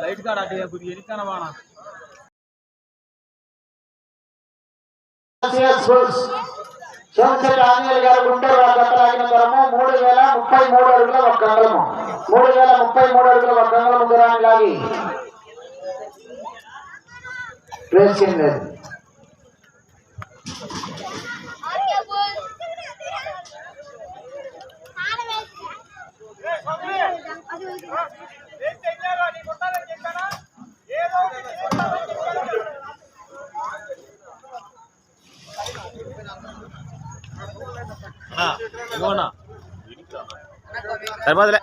Light కాడ అటు కొద్దిగా ఎనికన వాన సోమశెట్టి ఆంజనేయులు గారు గుంటూరు ముప్పై మూడు అడుగుల ఒక గంగలము మూడు వేల ముప్పై మూడు అడుగుల ఒక గంగలము దూరాన్ని లాగి రేసింగ్ లేదు ఇదిగోనా సరిపోదులే.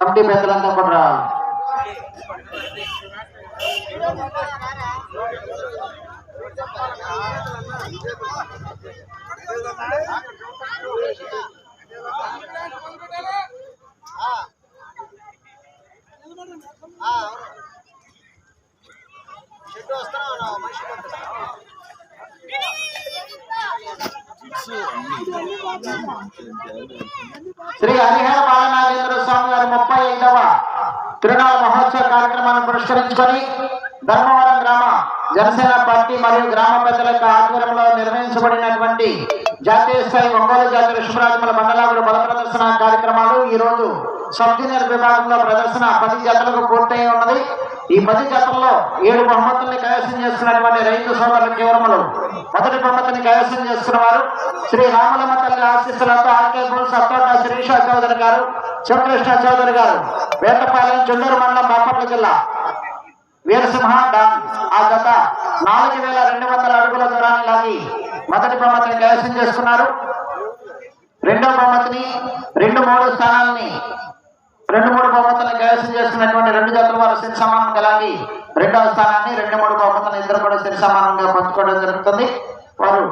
కమిటీ పెద్దలంతా కూడా రావాలి శ్రీ హరిహర బాలనాగేంద్ర స్వామి వారి ముప్పై ఐదవ తిరునాళ మహోత్సవ కార్యక్రమాన్ని పురస్కరించుకొని ధర్మవరం గ్రామ జనసేన పార్టీ మరియు గ్రామ పెద్దల యొక్క ఆధ్వర్యంలో నిర్వహించబడినటువంటి జాతీయ స్థాయి ఒంగోలు జాతీయ ఋషభరాజముల మండలాలు బల ప్రదర్శన కార్యక్రమాలు ఈ రోజు సబ్ జూనియర్ విభాగంలో ప్రదర్శన పది జతలకు పూర్తయి ఉన్నది. ఈ పది జతల్లో ఏడు బహుమతుల్ని కైవసం చేస్తున్నటువంటి రైతు సోదరుల కేవలములు మొదటి బహుమతిని కైవసం చేసుకున్న వారు శ్రీ రామలమ్మ తల్లి ఆశీస్సులతో ఆర్కే బుల్ సత్తోట శిరీష చౌదరి గారు శివకృష్ణ చౌదరి గారు వేటపాలెం చుండూరు మండలం బాపట్ల జిల్లా. వీరసింహ డాన్ ఆ గత నాలుగు వేల రెండు వందల అడుగుల దూరాన్ని లాగి మొదటి బహుమతిని కైవసం చేసుకున్నారు రెండో బహుమతిని రెండు మూడు స్థానాలని రెండు మూడు బహుమతులను కైవసం చేస్తున్నటువంటి రెండు జతల వారు సిరి సమానం కలాగి రెండవ స్థానాన్ని రెండు మూడు బహుమతులను ఇద్దరు కూడా సిరి సమానంగా పంచుకోవడం జరుగుతుంది. వారు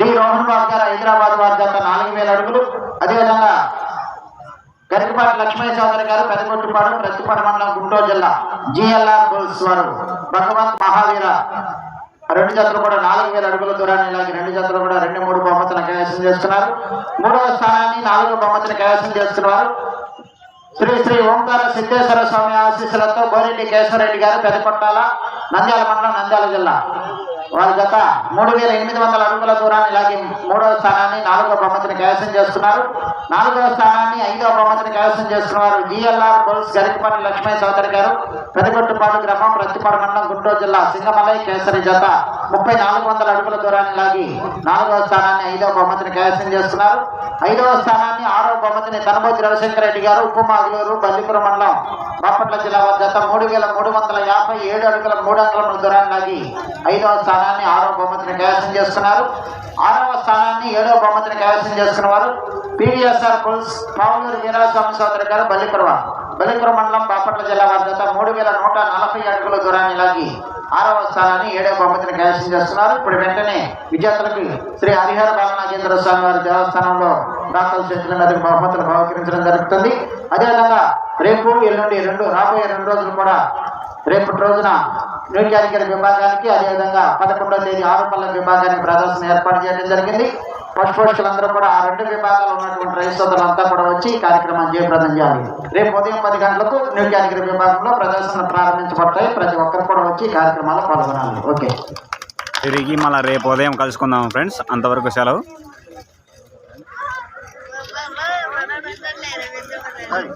డి రోహన్ బాబు గారు హైదరాబాద్ వారి జత నాలుగు వేల అడుగులు. అదేవిధంగా గరికపాటి లక్ష్మీ చౌదరి గారు పెదగొట్టుపాడు ప్రతిపాడు మండలం గుంటూరు జిల్లా జిఎల్ఆర్ గోల్స్ వారు భగవంత్ మహావీర. రెండు జతలు కూడా నాలుగు వేల అడుగుల దూరాన్ని ఇలాగే రెండు జతలు కూడా రెండు మూడు బహుమతులను కైవసం చేస్తున్నారు. మూడవ స్థానాన్ని నాలుగో బహుమతిని కైవసం చేస్తున్నారు. శ్రీ శ్రీ ఓంకార సిద్ధేశ్వర స్వామి ఆశీస్సులతో బోరెడ్డి కేశవరెడ్డి గారు పెదకొట్టాల నంద్యాల మండలం నంద్యాల జిల్లా. వారి గత మూడు వేల ఎనిమిది వందల అడుగుల దూరాన్ని ఇలాగే మూడవ స్థానాన్ని నాలుగో బహుమతిని కైవసం చేస్తున్నారు. నాలుగవ స్థానాన్ని ఐదవ బహుమతిని కైవసం చేస్తున్నారు జిఎల్ఆర్ బుల్స్ గరికపల్లి లక్ష్మీ చౌదరి గారు. పెదగొట్టుపాడు గ్రామం ప్రతిపాడు మండలం గుంటూరు జిల్లా సింగమలై కేసరి జత ముప్పై నాలుగు వందల అడుగుల దూరాన్ని లాగి నాలుగవ స్థానాన్ని ఐదవ బహుమతిని కైవసం చేస్తున్నారు. ఐదవ స్థానాన్ని ఆరవ బహుమతిని కనబోతి రవిశంకర రెడ్డి గారు ఉప్పుమాగులూరు బల్లిపురం మండలం బాపట్ల జిల్లా వారి జత మూడు వేల మూడు వందల యాభై ఏడు అడుగుల మూడు అంగుళముల దూరాన్ని లాగి ఐదవ స్థానం స్థానాన్ని ఆరవ బహుమతిని కైవసం చేస్తున్నారు ఆరవ స్థానాన్ని ఏడవ బహుమతిని కైవసం చేసుకున్న వారు పివిఎస్ఆర్ పుల్స్ పావులూరు వీరాస్వామి సోదరి గారు బల్లిపురం బల్లిపురం మండలం బాపట్ల జిల్లా వద్ద మూడు వేల నూట నలభై అడుగుల దూరాన్ని లాగి ఆరవ స్థానాన్ని ఏడవ బహుమతిని కైవసం చేస్తున్నారు. ఇప్పుడు వెంటనే విద్యార్థులకు శ్రీ హరిహర బాలనాగేంద్ర స్వామి వారి దేవస్థానంలో దాఖలు చేతుల మీద బహుమతులు బహుకరించడం జరుగుతుంది. అదేవిధంగా రేపు ఎల్లుండి రెండు రాబోయే రెండు రోజులు కూడా రేపటి రోజున న్యూక్యానికల్ విభాగానికి అదేవిధంగా పదకొండవ తేదీ ఆరుపల్ల విభాగానికి ప్రదర్శన ఏర్పాటు చేయడం జరిగింది. పశుపోషకులందరూ కూడా ఆ రెండు విభాగాలు ఉన్నటువంటి రైతు సోదరులంతా కూడా వచ్చి ఈ కార్యక్రమం జయప్రదం చేయాలి. రేపు ఉదయం పది గంటలకు న్యూక్యానికల్ విభాగంలో ప్రదర్శన ప్రారంభించబడతాయి. ప్రతి ఒక్కరు కూడా వచ్చి ఈ కార్యక్రమాల్లో పాల్గొనాలి. ఓకే. తిరిగి మళ్ళీ రేపు ఉదయం కలుసుకుందాం ఫ్రెండ్స్. అంతవరకు సెలవు. Hey.